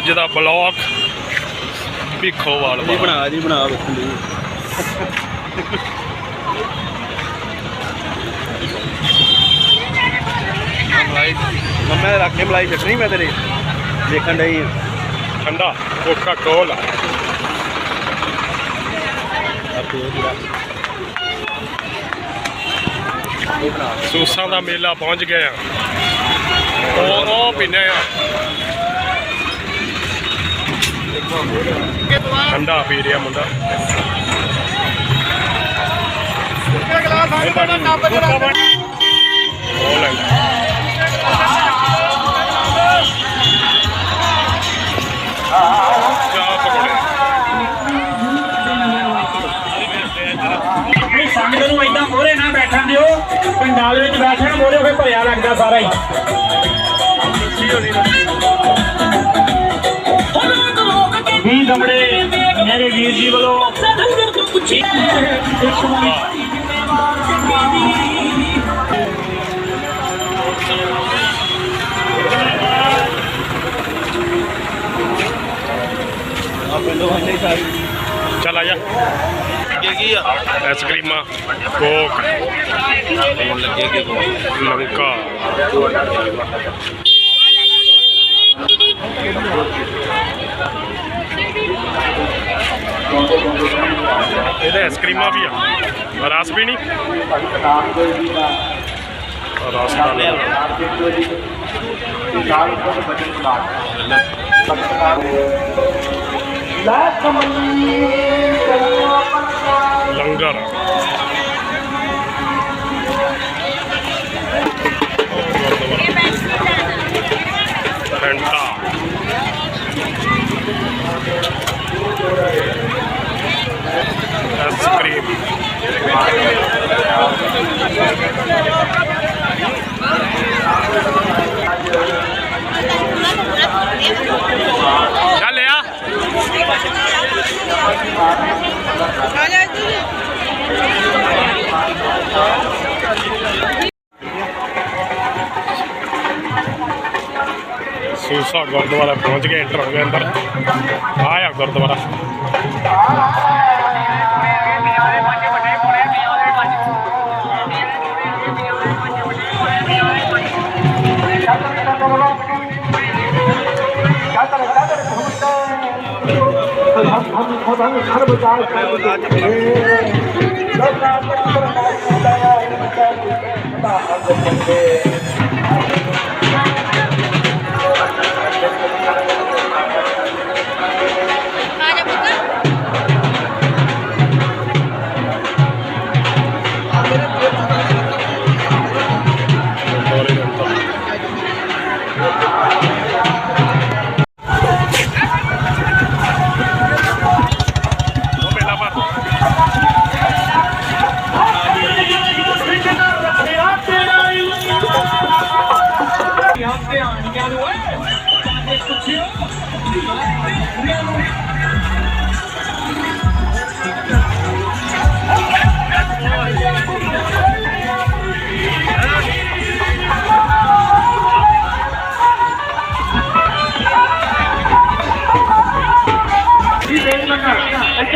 ਅੱਜ ਦਾ ਬਲੌਗ ਭਿੱਖੋਵਾਲ ਜੀ ਵਾਲਾ ਬਣਾ ਜੀ ਬਣਾ ਵੇਖਣ ਦੀ ਮਲਾਈ। ਨੇ ਰੱਖੇ ਮਲਾਈ ਚਟਣੀ ਮੈਂ ਤੇਰੇ। ਦੇਖਣ ਡਈ ਠੰਡਾ ਕੋਕਾ ਕੋਲਾ ਸੂਸਾਂ ਦਾ ਮੇਲਾ ਪਹੁੰਚ ਗਏ ਆ। ਉਹ ਉਹ ਪੀਨੇ ਆ। ਠੰਡਾ ਪੀ ਰਿਹਾ ਮੁੰਡਾ। ਚਾਹ ਪਕੌੜੇ। ਸੰਗਤ ਨੂੰ ਏਦਾਂ ਮੋਰੇ ਨਾ ਬੈਠਣ ਦਿਓ। ਪੰਡਾਲ ਵਿੱਚ ਬੈਠਣ ਮੋਰੇ ਹੋਏ ਭਰਿਆ ਲੱਗਦਾ ਸਾਰਾ ਹੀ। ਵੀ ਦਮੜੇ ਮੇਰੇ ਵੀਰ ਜੀ ਵੱਲੋਂ ਚੱਲ ਆ ਜਾ। ਅੱਗੇ ਕੀ ਆ ਆਈਸਕ੍ਰੀਮਾਂ ਕੋਕ ਹੁਣ ਲੱਗੇ ਅੱਗੇ ਕੋ ਲੰਕਾ ਇਹਦੇ ਆਈਸਕ੍ਰੀਮਾਂ ਵੀ ਆ। ਰਸ ਵੀ ਨਹੀਂ। ਰਸ ਨਾਲ ਲੰਗਰ। ਫੈਂਟਾ ਆਈਸਕ੍ਰੀਮ ਚੱਲ ਆ ਸੂਸਾ ਗੁਰਦੁਆਰਾ ਪਹੁੰਚ ਗਏ ਇੰਟਰ ਹੋ ਗਏ ਅੰਦਰ ਆਇਆ ਗੁਰਦੁਆਰਾ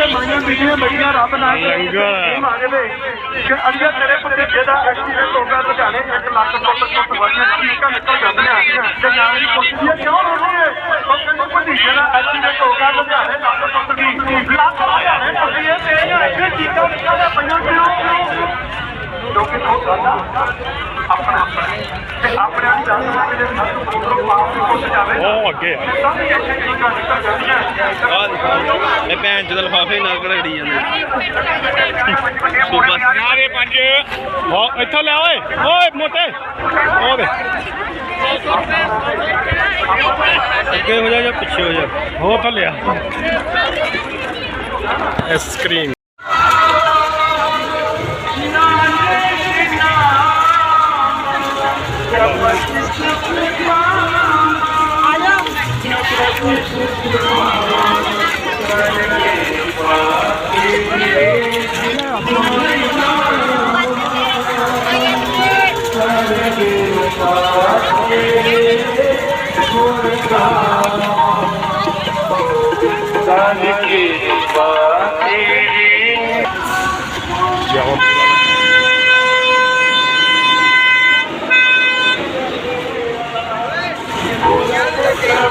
ਇੱਥੇ ਮਾਈਆਂ ਬੀਬੀਆਂ ਬੜੀਆਂ ਰੱਬ ਨਾਲ ਲੰਗਰ। ਮੰਗਦੇ ਕਿ ਅੰਦਰ ਤੇਰੇ ਭਤੀਜੇ ਦਾ ਐਕਸੀਡੈਂਟ ਹੋ ਗਿਆ ਲੁਧਿਆਣੇ 1 ਲੱਖ ਫੁੱਟ ਫੁੱਟ ਵਾਲੀਆਂ ਚੀਕਾਂ ਨਿਕਲ ਜਾਂਦੀਆਂ ਤੇ ਨਾਲ ਹੀ ਪੁੱਛਦੀ ਹੈ ਕਿਉਂ ਰੋਣੀ ਹੈ ਉਹ ਕਹਿੰਦੇ ਭਤੀਜੇ ਦਾ ਐਕਸੀਡੈਂਟ ਹੋ ਗਿਆ ਲੁਧਿਆਣੇ ਲੱਖ ਫੁੱਟ ਦੀ ਲੱਖ ਲੁਧਿਆਣੇ ਟੁੱਟੀ ਹੈ ਤੇ ਇਹ ਇੱਥੇ ਚੀਕਾਂ ਨਿਕਲਦੀਆਂ ਪਈਆਂ ਕਿਉਂ ਕਿਉਂਕਿ ਉਹ ਸਾਡਾ ਆਪਣਾ ਤੇ ਆਪਣੇ ਆਪ ਜਾਣ ਵਾਲੇ ਦੇ ਨਾਲ ਤੋਂ ਪਾਪ ਨੂੰ ਪੁੱਛ ਜਾਵੇ ਉਹ ਅੱਗੇ। ਹੀ ਇੱਥੇ ਚੀਕਾਂ ਨਿਕਲ। ਜਾਂਦੀਆਂ ਆ ਦੇਖੋ ਇਹ ਭੈਣ ਚ ਲਫਾਫੇ ਨਾਲ ਘੜੜੀ ਜਾਂਦੇ। ਸੂਬਾ। ਨਾਰੇ ਪੰਜ। ਉਹ ਇੱਥੋਂ ਲੈ ਓਏ। ਓਏ ਮੋਟੇ। ਉਹ ਦੇ। ਅੱਗੇ ਹੋ ਜਾ ਜਾਂ ਪਿੱਛੇ ਹੋ ਜਾ? ਉਹ ਤਾਂ ਲਿਆ। ਆਈਸਕ੍ਰੀਮ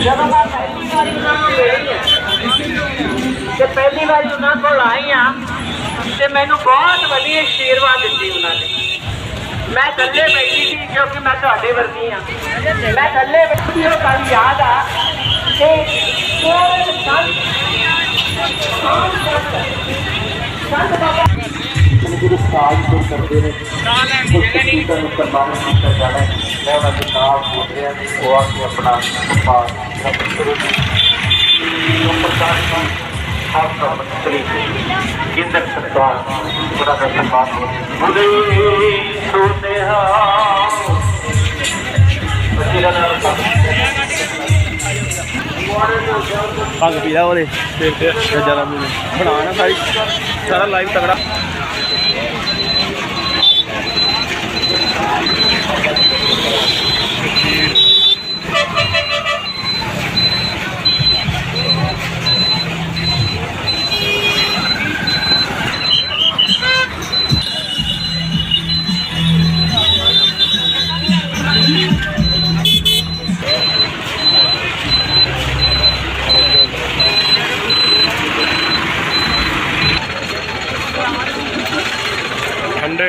ਜਦੋਂ ਮੈਂ ਪਹਿਲੀ ਵਾਰੀ ਉਹਨਾਂ ਨੂੰ ਮਿਲੀ ਤੇ ਪਹਿਲੀ ਵਾਰੀ ਉਹਨਾਂ ਕੋਲ ਆਈ ਆ ਤੇ ਮੈਨੂੰ ਬਹੁਤ ਵਧੀਆ ਆਸ਼ੀਰਵਾਦ ਦਿੱਤੀ ਉਹਨਾਂ ਨੇ। ਮੈਂ ਥੱਲੇ ਬੈਠੀ ਸੀ ਕਿਉਂਕਿ ਮੈਂ ਤੁਹਾਡੇ ਵਰਗੀ ਆ ਮੈਂ ਥੱਲੇ ਬੈਠੀ ਉਹ ਗੱਲ ਯਾਦ ਆ ਤੇ ਕੋਲ ਸੰਤ ਸੰਤ ਬਾਬਾ ਗੁਰੂ ਸਾਜ ਤੋਂ ਕਰਦੇ ਨੇ ਕੁਝ ਕਰਨ ਸਨਮਾਨ ਕੀਤਾ ਜਾਣਾ ਹੈ। ਮੈਂ ਉਹਨਾਂ ਦੇ ਨਾਲ ਬੋਲ ਰਿਹਾ ਉਹ ਆ ਕੇ ਆਪਣਾ ਪਾਸ ਰੱਬ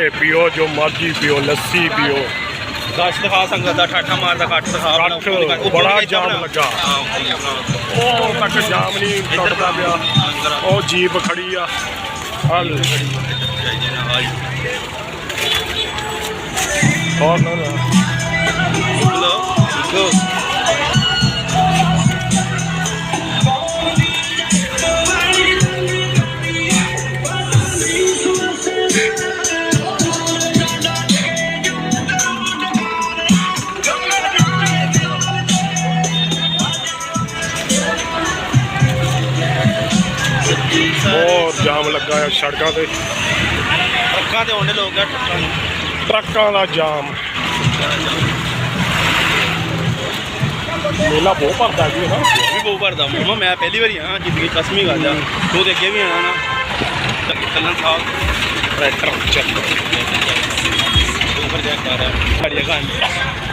ਠੰਡੇ ਪੀਓ ਜੋ ਮਰਜ਼ੀ ਪੀਓ ਲੱਸੀ ਪੀਓ। ਗਾਸ਼ ਦਿਖਾ ਸੰਗਤ ਦਾ ਠਾਠਾ ਮਾਰਦਾ ਕੱਟ ਦਿਖਾ ਆਪਣਾ ਕੱਟ, ਉੱਪਰ ਉੱਪਰ ਬੜਾ ਜਾਮ ਆਪਣਾ। ਲੱਗਾ। ਹਾਂ ਉੱਪਰ ਹੀ ਆਪਣਾ। ਉਹ ਤੱਕ ਜਾਮ ਨਹੀਂ ਟੁੱਟਦਾ ਪਿਆ। ਅੰਦਰ ਉਹ ਜੀਪ ਖੜੀ ਆ। ਹਲ। ਹੋਰ ਨਾ ਨਾ। ਲੋ ਲੋ ਸੜਕਾਂ ਤੇ। ਟਰੱਕਾਂ ਤੇ ਆਉਂਦੇ ਲੋਕ ਆ। ਟਰੱਕਾਂ ਨੂੰ ਟਰੱਕਾਂ ਦਾ ਜਾਮ। ਮੇਲਾ ਬਹੁਤ ਭਰਦਾ ਜੀ ਉਹ ਵੀ ਬਹੁਤ ਭਰਦਾ। ਮਮਾ ਮੈਂ ਪਹਿਲੀ ਵਾਰੀ ਆ ਜ਼ਿੰਦਗੀ ਕਸਮੀ ਗੱਲ ਆ। ਤੂੰ ਤੇ ਅੱਗੇ ਵੀ ਆਣਾ ਨਾ। ਚੱਲ- ਚੱਲਣ ਸਾਲ। ਟਰੈਕਟਰ ਚੱਲ ਉੱਪਰ ਜਾ ਕਰ ਗਾੜੀਆਂ ਖਾਣ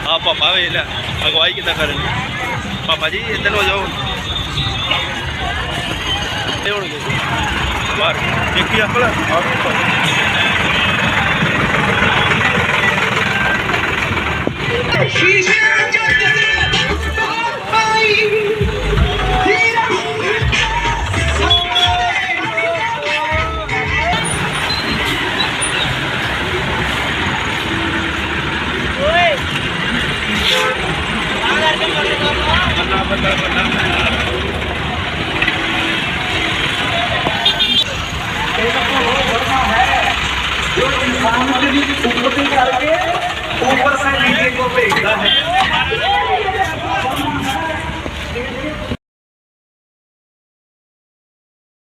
ਆ ਪਾਪਾ ਵੇਖ ਲੈ ਅਗਵਾਈ ਕਿੱਦਾਂ ਕਰਨ ਪਾਪਾ ਜੀ ਇੱਧਰ ਹੋ ਜਾਓ। ਇਹ ਹੋਣਗੇ बाहर देखिए आप और 美得